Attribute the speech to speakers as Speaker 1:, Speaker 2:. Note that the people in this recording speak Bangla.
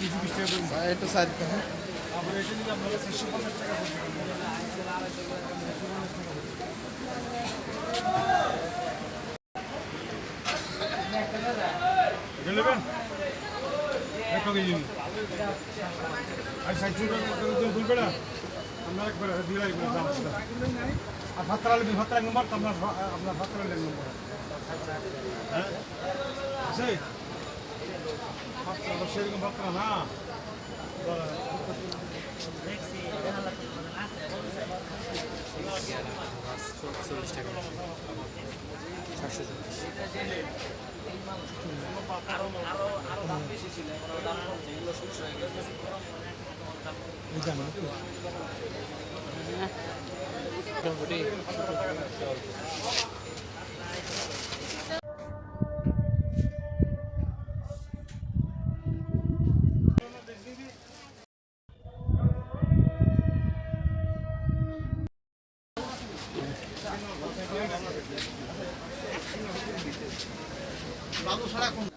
Speaker 1: তিনশো বিশ টাকা
Speaker 2: একটু সাইড দেখেন
Speaker 1: তারপরে এটা নিলে আপনাকে চারশো পঞ্চাশ টাকা পড়বে নেবেন এক কেজি আর ষাট টাকা বলবে না আপনার নম্বর তো আপনার আপনার ভাত তারা নম্বর হ্যাঁ? তারা সেরকম ভাত তারা না
Speaker 2: চল্লিশ টাকা চারশো চল্লিশ
Speaker 3: বাবু সারা কোন